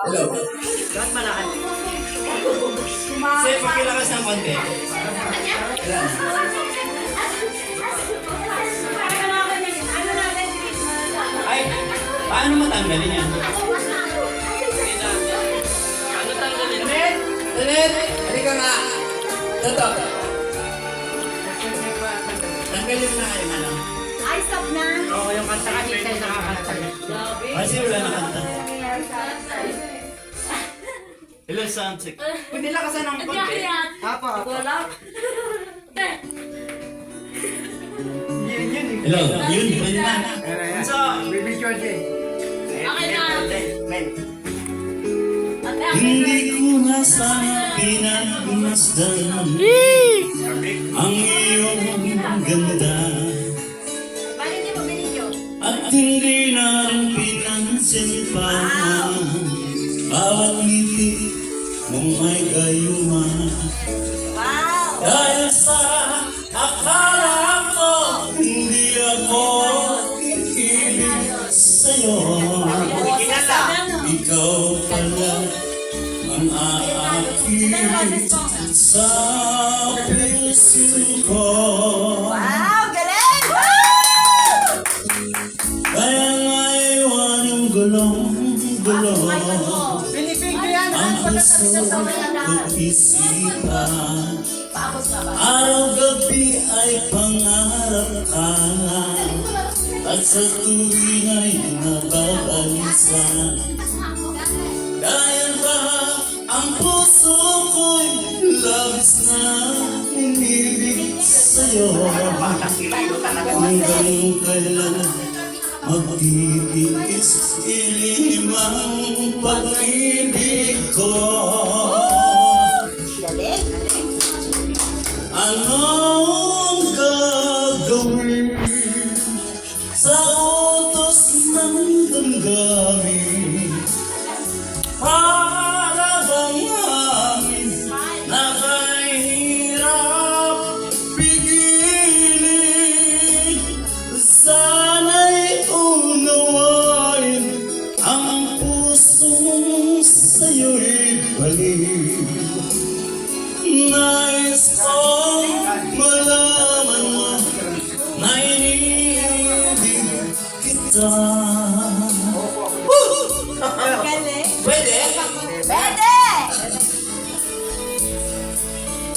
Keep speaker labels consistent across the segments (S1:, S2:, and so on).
S1: Hello.
S2: Bakit malakad?
S1: Sir, pakilakas ng konti. Ay, paano matanggalin yan?
S2: Ano tanggalin?
S1: Ulit! Ulit! Halika nga! Toto! Tanggalin na kayo, ano?
S3: Ay, stop na.
S2: Oo, yung kanta kasi tayo nakakanta.
S1: Kasi wala na kanta. Hello, check.
S2: Pwede lang kasi ng konti. Apa, apa. Yun, yun.
S1: Hello, yun, pwede na.
S2: So, Baby George eh.
S3: Okay na.
S2: Men.
S1: Hindi ko na sana pinagmasdan ang iyong ganda
S3: Bakit hindi mo binidyo?
S1: at hindi na pa bawat ngiti mong may gayuma
S3: Wow!
S1: dahil sa akala ko hindi ako iibig sa'yo ikaw pala ang aakit sa puso ko
S3: Wow!
S1: Ko't isipan Araw-gabi ay pangarap ka. At sa tuwing ay nababalisan. Dahil ba ang puso ko'y labis na umibig sa'yo? Hanggang kailan magtitiis ilimang pag-ibig ko! Anong gagawin sa utos ng damdamin? Balik. Nais kong malaman mo na iniibig kita. Pwede?
S3: Pwede!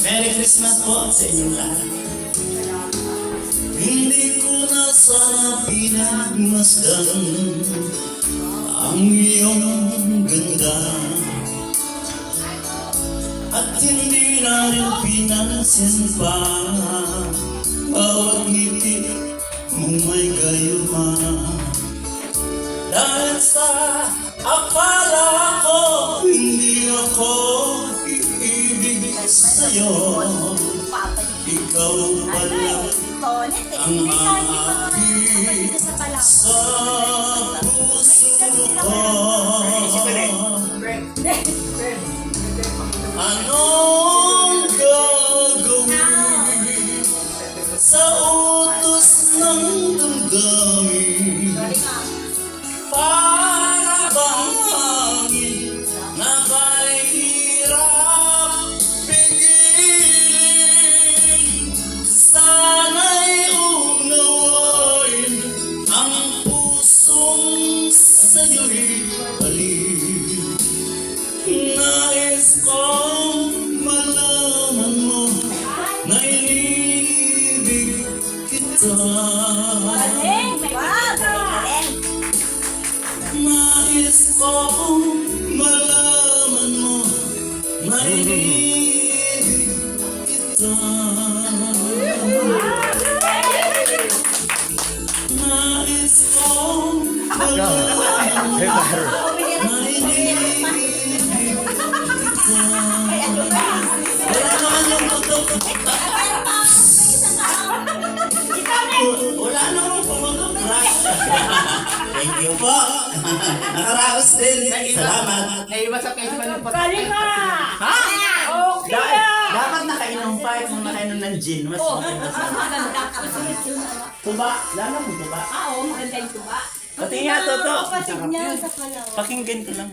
S1: Merry Christmas po sa inyong lahat. Hindi ko na sana pinagmasdan ang iyong ganda. At hindi na rin pinansin pa. Bawat ngiti mong may gayuma. Dahil sa akala ko hindi ako iibig sa'yo. Ikaw pala ang aking
S3: sa
S1: puso ko Anong gagawin sa utos ng damdamin? Para bang hangin na kahirap pigilin? Sana'y unawain ang pusong sa'yo'y balik. Nais kong malaman mo iniibig kita. Nais kong malaman mo iniibig kita. Wala naman yung totoo. Thank you po. Nakaraos din. Salamat.
S2: Naiwas sa pa ng
S3: ka!
S2: Ha?
S3: Okay
S2: dapat nakainom pa kung nakainom ng gin. Mas maganda sa
S3: Maganda. Masulit yun.
S2: Tuba. Lalo mo tuba.
S3: Ah, oo, maganda yung tuba.
S2: Pati nga, Toto.
S3: Kapatid niya sa palawan.
S2: Pakinggan ko lang.